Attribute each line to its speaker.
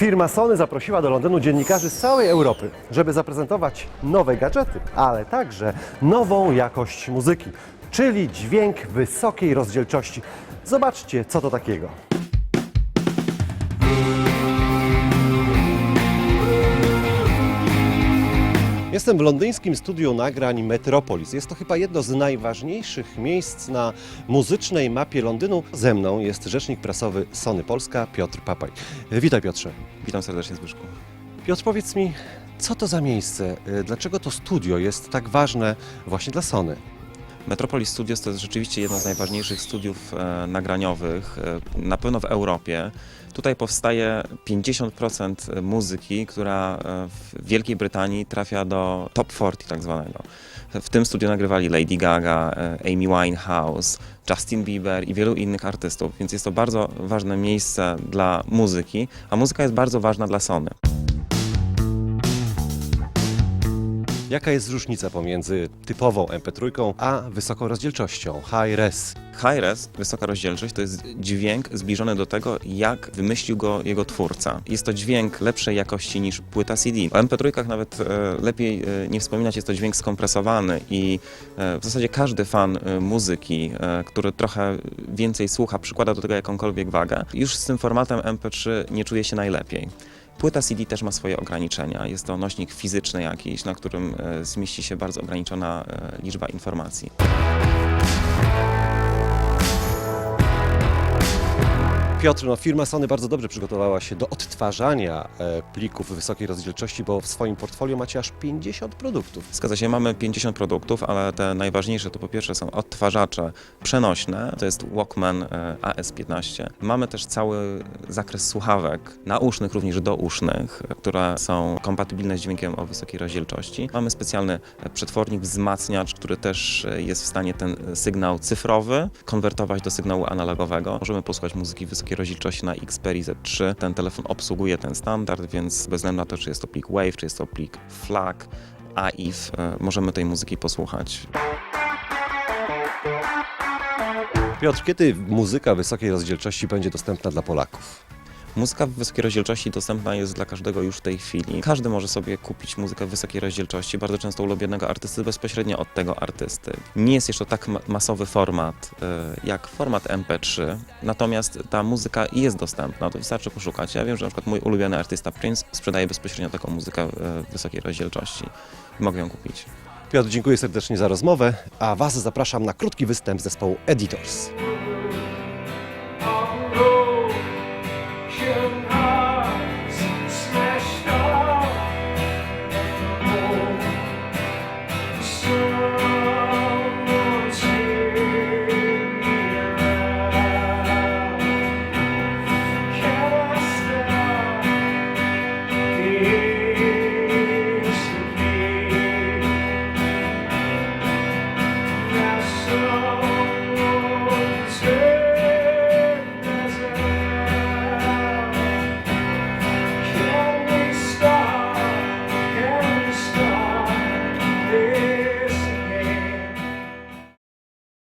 Speaker 1: Firma Sony zaprosiła do Londynu dziennikarzy z całej Europy, żeby zaprezentować nowe gadżety, ale także nową jakość muzyki, czyli dźwięk wysokiej rozdzielczości. Zobaczcie, co to takiego. Jestem w londyńskim studiu nagrań Metropolis. Jest to chyba jedno z najważniejszych miejsc na muzycznej mapie Londynu. Ze mną jest rzecznik prasowy Sony Polska, Piotr Papaj. Witaj Piotrze.
Speaker 2: Witam serdecznie Zbyszku.
Speaker 1: Piotr, powiedz mi, co to za miejsce? Dlaczego to studio jest tak ważne właśnie dla Sony?
Speaker 2: Metropolis Studios to jest rzeczywiście jedno z najważniejszych studiów e, nagraniowych, e, na pewno w Europie. Tutaj powstaje 50% muzyki, która e, w Wielkiej Brytanii trafia do top 40 tak zwanego. W tym studiu nagrywali Lady Gaga, e, Amy Winehouse, Justin Bieber i wielu innych artystów, więc jest to bardzo ważne miejsce dla muzyki, a muzyka jest bardzo ważna dla Sony.
Speaker 1: Jaka jest różnica pomiędzy typową MP3 a wysoką rozdzielczością, high res?
Speaker 2: Hi-res, wysoka rozdzielczość, to jest dźwięk zbliżony do tego, jak wymyślił go jego twórca. Jest to dźwięk lepszej jakości niż płyta CD. O MP3 nawet e, lepiej e, nie wspominać, jest to dźwięk skompresowany i e, w zasadzie każdy fan muzyki, który trochę więcej słucha, przykłada do tego jakąkolwiek wagę, już z tym formatem MP3 nie czuje się najlepiej. Płyta CD też ma swoje ograniczenia. Jest to nośnik fizyczny jakiś, na którym e, zmieści się bardzo ograniczona e, liczba informacji.
Speaker 1: Piotr, no firma Sony bardzo dobrze przygotowała się do odtwarzania e, plików wysokiej rozdzielczości, bo w swoim portfolio macie aż 50 produktów.
Speaker 2: Zgadza się, mamy 50 produktów, ale te najważniejsze to po pierwsze są odtwarzacze przenośne, to jest Walkman e, AS15. Mamy też cały zakres słuchawek nausznych, również dousznych, e, które są kompatybilne z dźwiękiem o wysokiej rozdzielczości. Mamy specjalny przetwornik, wzmacniacz, który też jest w stanie ten sygnał cyfrowy konwertować do sygnału analogowego. Możemy posłuchać muzyki wysokiej rozdzielczości na Xperia Z3. Ten telefon obsługuje ten standard, więc bez względu na to, czy jest to plik WAV, czy jest to plik FLAC, AIF, e, możemy tej muzyki posłuchać.
Speaker 1: Piotr, kiedy muzyka wysokiej rozdzielczości będzie dostępna dla Polaków?
Speaker 2: Muzyka w wysokiej rozdzielczości dostępna jest dla każdego już w tej chwili. Każdy może sobie kupić muzykę w wysokiej rozdzielczości, bardzo często ulubionego artysty bezpośrednio od tego artysty. Nie jest jeszcze tak ma- masowy format e, jak format MP3, natomiast ta muzyka jest dostępna, to wystarczy poszukać. Ja wiem, że na przykład mój ulubiony artysta Prince sprzedaje bezpośrednio taką muzykę e, w wysokiej rozdzielczości. Mogę ją kupić.
Speaker 1: Piotr, dziękuję serdecznie za rozmowę, a Was zapraszam na krótki występ zespołu Editors.